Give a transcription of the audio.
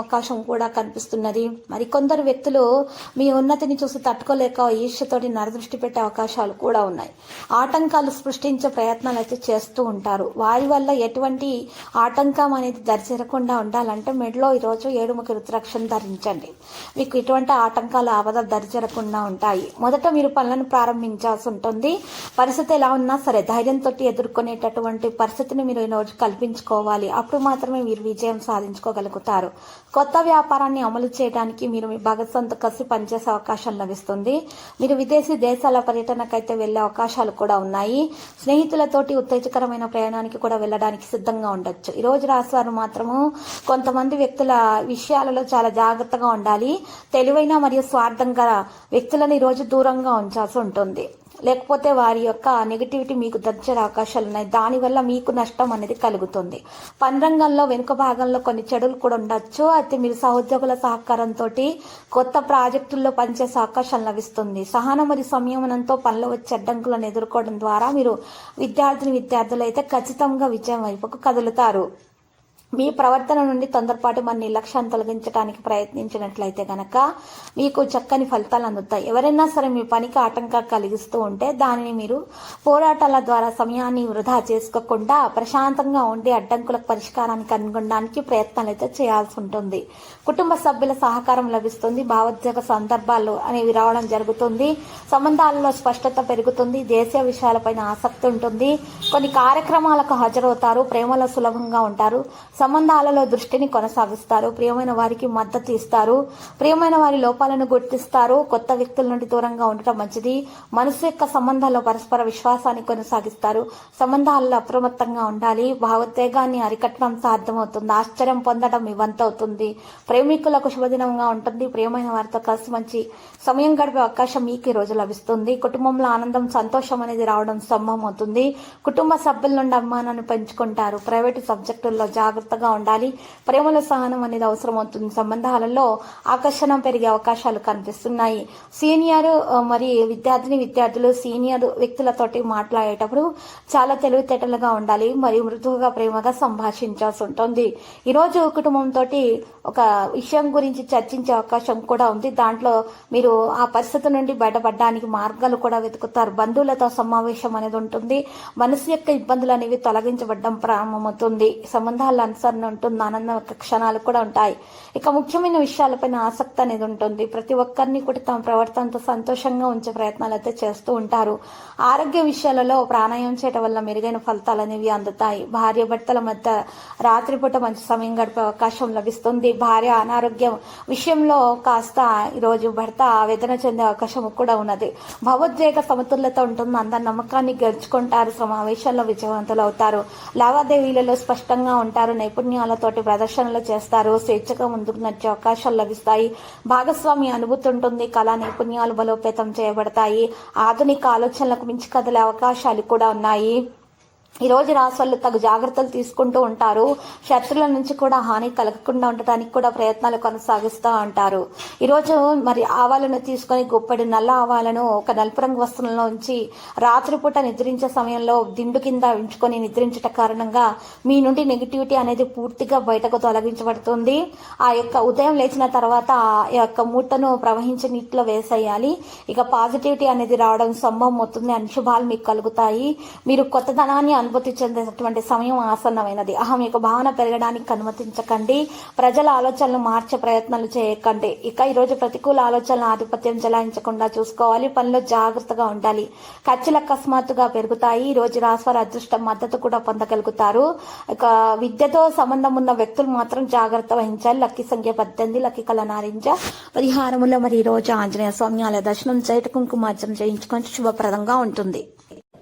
అవకాశం కూడా కనిపిస్తున్నది. మరి కొందరు వ్యక్తులు మీ ఉన్నతిని చూసి తట్టుకోలేక ఈర్ష్యతోటి నరదృష్టి పెట్టే అవకాశాలు కూడా ఉన్నాయి. ఆటంకాలు సృష్టించే ప్రయత్నాలు అయితే చేస్తూ ఉంటారు. వారి వల్ల ఎటువంటి ఆటంకం అనేది దరిచేరకుండా ఉండాలంటే మెడలో ఈరోజు ఏడుముఖి రుద్రాక్షను ధరించండి. మీకు ఎటువంటి ఆటంకాలు ఆపదలు దరిచేరకుండా ఉంటాయి. మొదట మీరు పనులను ప్రారంభించాల్సి ఉంటుంది. పరిస్థితి ఎలా ఉన్నా సరే ధైర్యంతో ఎదుర్కొనేటటువంటి పరిస్థితిని మీరు ఈ రోజు కల్పించుకోవాలి. అప్పుడు మాత్రమే మీరు విజయం సాధించుకోగలుగుతారు. కొత్త వ్యాపారాన్ని అమలు చేయడానికి మీరు మీ భాగస్వామితో కలిసి పనిచేసే అవకాశం లభిస్తుంది. మీరు విదేశీ దేశాల పర్యటనకైతే వెళ్ళే అవకాశాలు కూడా ఉన్నాయి. స్నేహితులతోటి ఉత్తేజకరమైన ప్రయాణానికి కూడా వెళ్ళడానికి సిద్ధంగా ఉండొచ్చు. ఈ రోజు రాశివారు మాత్రము కొంతమంది వ్యక్తుల విషయాలలో చాలా జాగ్రత్తగా ఉండాలి. తెలివైన మరియు స్వార్థంగా వ్యక్తులను ఈ రోజు దూరంగా ఉంచాల్సి ఉంటుంది. లేకపోతే వారి యొక్క నెగిటివిటీ మీకు దగ్గర అవకాశాలు ఉన్నాయి. దానివల్ల మీకు నష్టం అనేది కలుగుతుంది. పని రంగంలో వెనుక భాగంలో కొన్ని చెడులు కూడా ఉండొచ్చు. అయితే మీరు సహోద్యోగుల సహకారంతో కొత్త ప్రాజెక్టుల్లో పనిచేసే అవకాశాలు లభిస్తుంది. సహనం మరియు సంయమనంతో పనులు వచ్చే అడ్డంకులను ఎదుర్కోవడం ద్వారా మీరు విద్యార్థిని విద్యార్థులు అయితే ఖచ్చితంగా విజయం వైపుకు కదులుతారు. మీ ప్రవర్తన నుండి తొందరపాటు మన నిర్లక్ష్యాన్ని తొలగించడానికి ప్రయత్నించినట్లయితే గనక మీకు చక్కని ఫలితాలు అందుతాయి. ఎవరైనా సరే మీ పనికి ఆటంకం కలిగిస్తూ ఉంటే దానిని మీరు పోరాటాల ద్వారా సమయాన్ని వృధా చేసుకోకుండా ప్రశాంతంగా ఉండి అడ్డంకులకు పరిష్కారానికి కనుగొనడానికి ప్రయత్నాలు అయితే చేయాల్సి ఉంటుంది. కుటుంబ సభ్యుల సహకారం లభిస్తుంది. భావోద్వేగ సందర్భాలు అనేవి రావడం జరుగుతుంది. సంబంధాలలో స్పష్టత పెరుగుతుంది. దేశీయ విషయాలపైన ఆసక్తి ఉంటుంది. కొన్ని కార్యక్రమాలకు హాజరవుతారు. ప్రేమలో సులభంగా ఉంటారు. సంబంధాలలో దృష్టిని కొనసాగిస్తారు. ప్రియమైన వారికి మద్దతు ఇస్తారు. ప్రియమైన వారి లోపాలను గుర్తిస్తారు. కొత్త వ్యక్తుల నుండి దూరంగా ఉండటం మంచిది. మనసు యొక్క సంబంధాల్లో పరస్పర విశ్వాసాన్ని కొనసాగిస్తారు. సంబంధాలలో అప్రమత్తంగా ఉండాలి. భావోద్వేగాన్ని అరికట్టడం సాధ్యమవుతుంది. ఆశ్చర్యం పొందడం ఇవంతవుతుంది. ప్రేమికులకు శుభదినంగా ఉంటుంది. ప్రియమైన వారితో కలిసి మంచి సమయం గడిపే అవకాశం మీకు ఈ రోజు లభిస్తుంది. కుటుంబంలో ఆనందం సంతోషం అనేది రావడం సంభవం అవుతుంది కుటుంబ సభ్యుల నుండి అభిమానాన్ని పెంచుకుంటారు. ప్రైవేటు సబ్జెక్టుల్లో జాగ్రత్త జాగ్రత్తగా ఉండాలి. ప్రేమలో సహనం అనేది అవసరం అవుతుంది సంబంధాలలో ఆకర్షణ పెరిగే అవకాశాలు కనిపిస్తున్నాయి. సీనియర్ మరి విద్యార్థిని విద్యార్థులు సీనియర్ వ్యక్తులతోటి మాట్లాడేటప్పుడు చాలా తెలివితేటలుగా ఉండాలి. మరియు మృదువుగా ప్రేమగా సంభాషించాల్సి ఉంటుంది. ఈరోజు కుటుంబంతో ఒక విషయం గురించి చర్చించే అవకాశం కూడా ఉంది. దాంట్లో మీరు ఆ పరిస్థితి నుండి బయటపడడానికి మార్గాలు కూడా వెతుకుతారు. బంధువులతో సమావేశం అనేది ఉంటుంది. మనసు యొక్క ఇబ్బందులు అనేవి తొలగించబడడం ప్రారంభమవుతుంది. సంబంధాల అనుసరణ ఉంటుంది ఆనందం యొక్క క్షణాలు కూడా ఉంటాయి. ఇక ముఖ్యమైన విషయాలపైన ఆసక్తి అనేది ఉంటుంది. ప్రతి ఒక్కరిని కూడా తమ ప్రవర్తనతో సంతోషంగా ఉంచే ప్రయత్నాలు అయితే చేస్తూ ఉంటారు. ఆరోగ్య విషయాలలో ప్రాణాయామం చేయడం వల్ల మెరుగైన ఫలితాలు అనేవి అందుతాయి. భార్య భర్తల మధ్య రాత్రిపూట మంచి సమయం గడిపే అవకాశం లభిస్తుంది. భార్య అనారోగ్యం విషయంలో కాస్త ఈరోజు భర్త ఆవేదన చెందే అవకాశం కూడా ఉన్నది. భావోద్వేగ సమతుల్యత ఉంటుంది అందరి నమ్మకాన్ని గెలుచుకుంటారు. సమావేశాల్లో విజయవంతులు అవుతారు. లావాదేవీలలో స్పష్టంగా ఉంటారు. నైపుణ్యాలతోటి ప్రదర్శనలు చేస్తారు. స్వేచ్ఛగా ముందుకు నడిచే అవకాశాలు లభిస్తాయి. భాగస్వామి అనుభూతి ఉంటుంది కళా నైపుణ్యాలు బలోపేతం చేయబడతాయి. ఆధునిక ఆలోచనలకు మించి కదిలే అవకాశాలు కూడా ఉన్నాయి. ఈ రోజు వాళ్ళు తగు జాగ్రత్తలు తీసుకుంటూ ఉంటారు. శత్రుల నుంచి కూడా హాని కలగకుండా ఉండటానికి కూడా ప్రయత్నాలు కొనసాగిస్తూ ఉంటారు. ఈరోజు మరి ఆవాలను తీసుకొని గుప్పడి నల్ల ఆవాలను ఒక నలుపు రంగు వస్త్రంలో ఉంచి రాత్రిపూట నిద్రించే సమయంలో దిండు కింద ఉంచుకొని నిద్రించట కారణంగా మీ నుండి నెగిటివిటీ అనేది పూర్తిగా బయటకు తొలగించబడుతుంది. ఆ యొక్క ఉదయం లేచిన తర్వాత ఆ యొక్క మూటను ప్రవహించే నీటిలో వేసేయాలి. ఇక పాజిటివిటీ అనేది రావడం సంభవం అవుతుంది. అని శుభాలు మీకు కలుగుతాయి. మీరు కొత్తదనాన్ని అనుభూతి చెందేటటువంటి సమయం ఆసన్నమైనది. అహం యొక్క భావన పెరగడానికి అనుమతించకండి. ప్రజల ఆలోచనలు మార్చే ప్రయత్నాలు చేయకండి. ఇక ఈరోజు ప్రతికూల ఆలోచనల ఆధిపత్యం చెలాయించకుండా చూసుకోవాలి. పనిలో జాగ్రత్తగా ఉండాలి. ఖర్చులు అకస్మాత్తుగా పెరుగుతాయి. ఈ రోజు రాశివారి అదృష్టం మద్దతు కూడా పొందగలుగుతారు. ఇక విద్యతో సంబంధం ఉన్న వ్యక్తులు మాత్రం జాగ్రత్త వహించాలి. లక్కీ సంఖ్య పద్దెనిమిది లక్కీ కళ నారింజ. పరిహారములో మరి ఈ రోజు ఆంజనేయ స్వామి ఆలయ దర్శనం. చేయట కుంకుమార్జం చేయించుకొని శుభప్రదంగా ఉంటుంది.